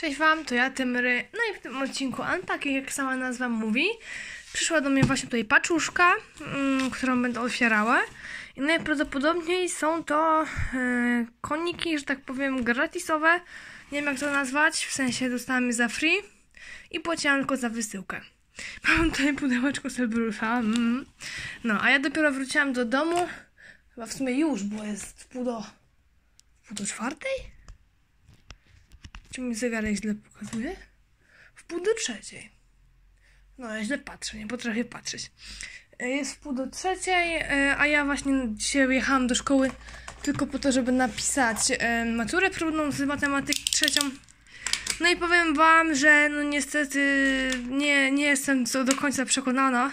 Cześć Wam, to ja Tymry. No i w tym odcinku Unpacking, jak sama nazwa mówi, przyszła do mnie właśnie tutaj paczuszka, mm, którą będę otwierała. I najprawdopodobniej są to e, koniki, że tak powiem, gratisowe. Nie wiem jak to nazwać, w sensie dostałam je za free i płaciłam tylko za wysyłkę. Mam tutaj pudełeczko Cerberusa. Mm. No, a ja dopiero wróciłam do domu. Chyba w sumie już, bo jest pół do, pół do czwartej? Czy mój zegarek źle pokazuje? W pół do trzeciej. No, ja źle patrzę, nie potrafię patrzeć. E, Jest w pół do trzeciej, e, a ja właśnie dzisiaj jechałam do szkoły tylko po to, żeby napisać e, maturę próbną z matematyki trzecią. No i powiem wam, że no niestety nie, nie jestem co do końca przekonana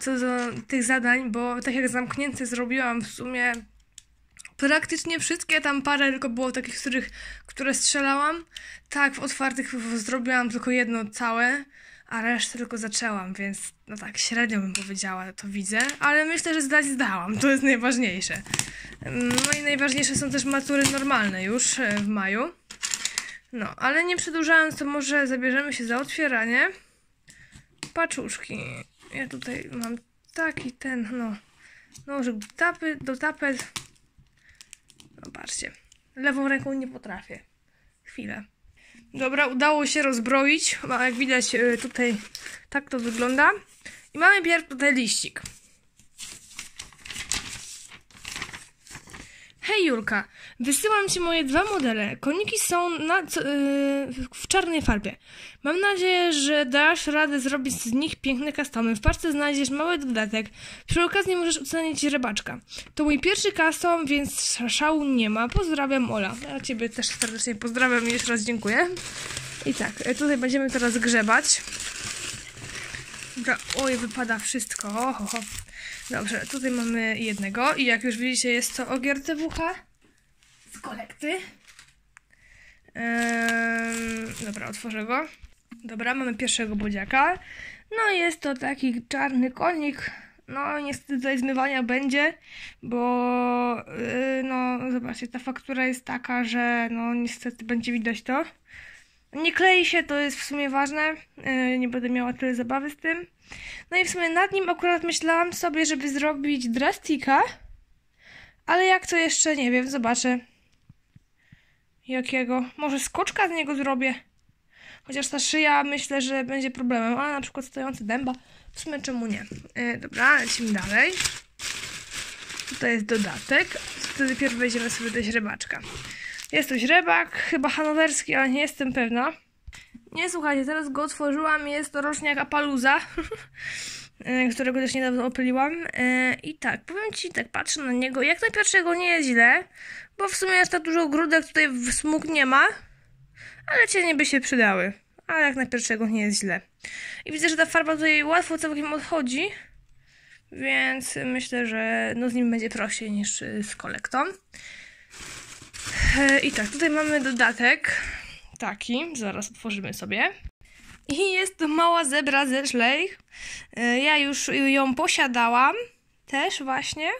co do tych zadań, bo tak jak zamknięte zrobiłam w sumie praktycznie wszystkie, tam parę tylko było takich, których, które strzelałam. Tak, w otwartych zrobiłam tylko jedno całe, a resztę tylko zaczęłam, więc no tak, średnio bym powiedziała, to widzę, ale myślę, że zdać zdałam, to jest najważniejsze. No i najważniejsze są też matury normalne już e, w maju. No, ale nie przedłużając, to może zabierzemy się za otwieranie paczuszki. Ja tutaj mam taki ten, no, nożyk do, tapy, do tapet. Patrzcie, lewą ręką nie potrafię. Chwilę. Dobra, udało się rozbroić. Jak widać y, tutaj tak to wygląda. I mamy pierw tutaj liścik. Hej Julka, wysyłam Ci moje dwa modele. Koniki są na, yy, w czarnej farbie. Mam nadzieję, że dasz radę zrobić z nich piękne customy. W parce znajdziesz mały dodatek. Przy okazji możesz ocenić rybaczka. To mój pierwszy custom, więc szału nie ma. Pozdrawiam Ola. Ja Ciebie też serdecznie pozdrawiam i jeszcze raz dziękuję. I tak, e, tutaj będziemy teraz grzebać. Dobra, oj, wypada wszystko. Ho, ho, ho. Dobrze, tutaj mamy jednego i jak już widzicie jest to ogier TWH z kolekty. Ehm, dobra, otworzę go. Dobra, mamy pierwszego bodziaka. No jest to taki czarny konik. No niestety tutaj zmywania będzie, bo yy, no zobaczcie, ta faktura jest taka, że no niestety będzie widać to. Nie klei się, to jest w sumie ważne. Yy, nie będę miała tyle zabawy z tym. No i w sumie nad nim akurat myślałam sobie, żeby zrobić drastika. Ale jak to jeszcze nie wiem, zobaczę. Jakiego? Może skoczka z niego zrobię. Chociaż ta szyja myślę, że będzie problemem. Ale na przykład stojący dęba. W sumie czemu nie? Yy, dobra, lecimy dalej. Tutaj jest dodatek. Wtedy pierw wejdziemy sobie do źrebaczka. Jest to źrebak, chyba hanowerski, ale nie jestem pewna. Nie, słuchajcie, teraz go otworzyłam. Jest to roczniak Apaluza, którego też niedawno opyliłam. I tak, powiem Ci, tak patrzę na niego. Jak na pierwszego nie jest źle, bo w sumie jest tak dużo grudek, tutaj w smug nie ma, ale cienie by się przydały. Ale jak na pierwszego nie jest źle. I widzę, że ta farba tutaj łatwo całkiem odchodzi, więc myślę, że no z nim będzie prościej niż z kolektą. I tak, tutaj mamy dodatek taki, zaraz otworzymy sobie. I jest to mała zebra ze Schleich. Ja już ją posiadałam, też właśnie.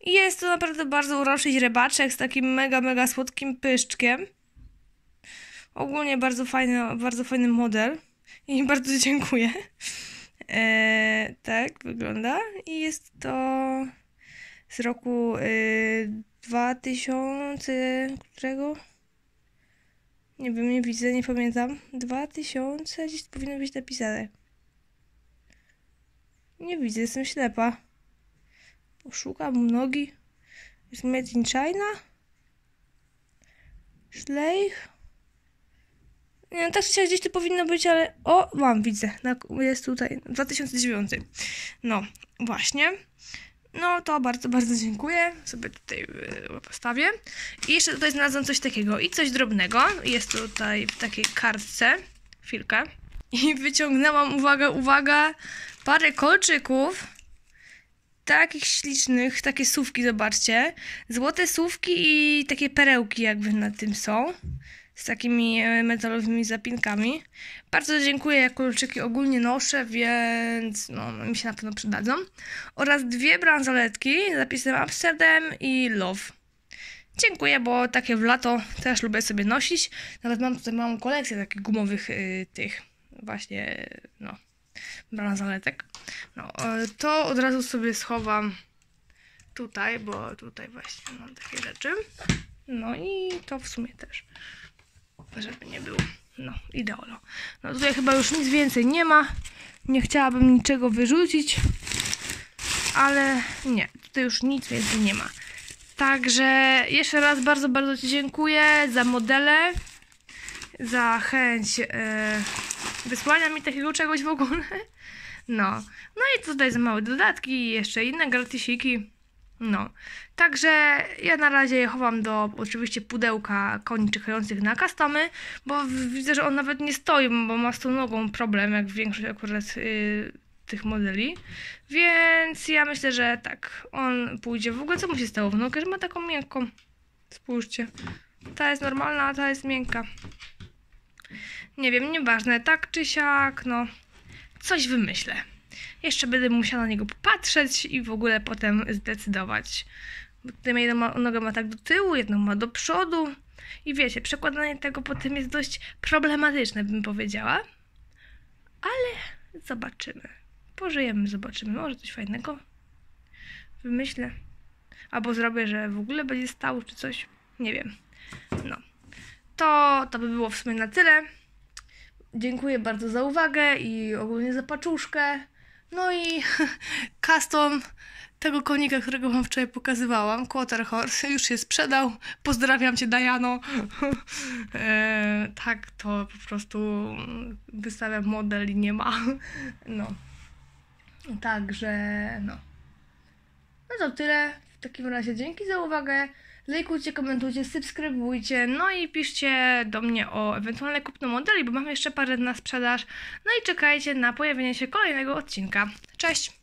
I jest to naprawdę bardzo uroczy źrebaczek z takim mega, mega słodkim pyszczkiem. Ogólnie bardzo fajny, bardzo fajny model. I bardzo dziękuję. Eee, tak wygląda. I jest to z roku yy, 2000, którego? Nie wiem, nie widzę, nie pamiętam. 2000, gdzieś powinno być napisane. Nie widzę, jestem ślepa. Poszukam nogi. Jest Made in China? Schleich? Nie wiem, tak czy gdzieś to powinno być, ale... O, mam, widzę. Jest tutaj. 2009. No, właśnie. No to bardzo, bardzo dziękuję. Sobie tutaj yy, postawię. I jeszcze tutaj znalazłam coś takiego i coś drobnego. Jest tutaj w takiej kartce. Chwilkę. I wyciągnęłam, uwaga, uwaga, parę kolczyków. Takich ślicznych, takie słówki, zobaczcie. Złote słówki i takie perełki jakby na tym są. Z takimi metalowymi zapinkami. Bardzo dziękuję, ja kolczyki ogólnie noszę, więc no, mi się na pewno przydadzą. Oraz dwie bransoletki z napisem Amsterdam i Love. dziękuję, bo takie w lato też lubię sobie nosić. Nawet mam tutaj małą kolekcję takich gumowych y, tych właśnie, no, bransoletek. No, y, to od razu sobie schowam tutaj, bo tutaj właśnie mam takie rzeczy. No i to w sumie też, żeby nie było. No, ideolo. No tutaj chyba już nic więcej nie ma. Nie chciałabym niczego wyrzucić, ale nie, tutaj już nic więcej nie ma. Także jeszcze raz bardzo, bardzo Ci dziękuję za modele, za chęć e, wysłania mi takiego czegoś w ogóle. No, no i tutaj za małe dodatki i jeszcze inne gratisiki. No, także ja na razie chowam do oczywiście pudełka koni czekających na customy, bo widzę, że on nawet nie stoi, bo ma z tą nogą problem, jak większość akurat y, tych modeli. Więc ja myślę, że tak, on pójdzie. W ogóle co mu się stało w nogę, że ma taką miękką? Spójrzcie. Ta jest normalna, a ta jest miękka. Nie wiem, nieważne, tak czy siak, no. Coś wymyślę. Jeszcze będę musiała na niego popatrzeć i w ogóle potem zdecydować. Bo tutaj jedną ma, nogę ma tak do tyłu, jedną ma do przodu. I wiecie, przekładanie tego potem jest dość problematyczne, bym powiedziała. Ale zobaczymy. Pożyjemy, zobaczymy. Może coś fajnego wymyślę. Albo zrobię, że w ogóle będzie stał, czy coś. Nie wiem. No. To, to by było w sumie na tyle. Dziękuję bardzo za uwagę i ogólnie za paczuszkę. No i custom tego konika, którego wam wczoraj pokazywałam, Quarter Horse, już się sprzedał. Pozdrawiam cię, Dajano. e, tak, to po prostu wystawiam model i nie ma. No. Także, no. No to tyle. W takim razie dzięki za uwagę. Lajkujcie, komentujcie, subskrybujcie, no i piszcie do mnie o ewentualne kupno modeli, bo mam jeszcze parę na sprzedaż. No i czekajcie na pojawienie się kolejnego odcinka. Cześć!